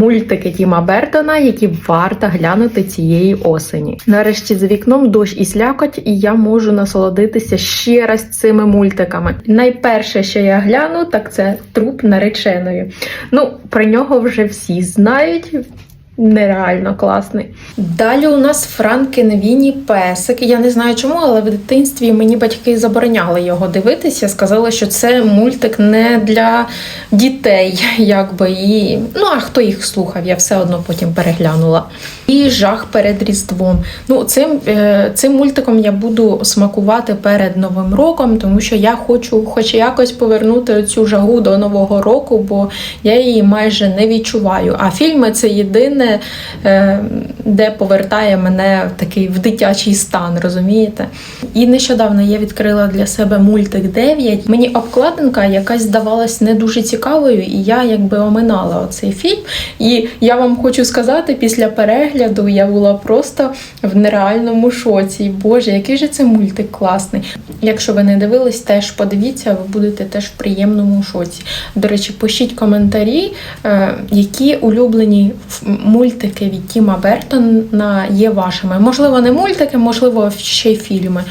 Мультики Тіма Бертона, які варто глянути цієї осені. Нарешті за вікном дощ і слякоть, і я можу насолодитися ще раз цими мультиками. Найперше, що я гляну, так це труп нареченої. Ну, про нього вже всі знають. Нереально класний. Далі у нас Франкен Вінні песик. Я не знаю чому, але в дитинстві мені батьки забороняли його дивитися. Сказали, що це мультик не для дітей, якби і ну а хто їх слухав, я все одно потім переглянула. І жах перед Різдвом. Ну, цим, е, цим мультиком я буду смакувати перед Новим роком, тому що я хочу, хоч якось повернути цю жагу до Нового року, бо я її майже не відчуваю. А фільми це єдине, е, де повертає мене в такий в дитячий стан, розумієте? І нещодавно я відкрила для себе мультик 9. Мені обкладинка якась здавалась не дуже цікавою, і я якби оминала оцей фільм. І я вам хочу сказати, після перегляду я була просто в нереальному шоці. Боже, який же це мультик класний. Якщо ви не дивились, теж подивіться, ви будете теж в приємному шоці. До речі, пишіть коментарі, е, які улюблені ф- мультики від Тіма Бертона є вашими. Можливо, не мультики, можливо, ще й фільми.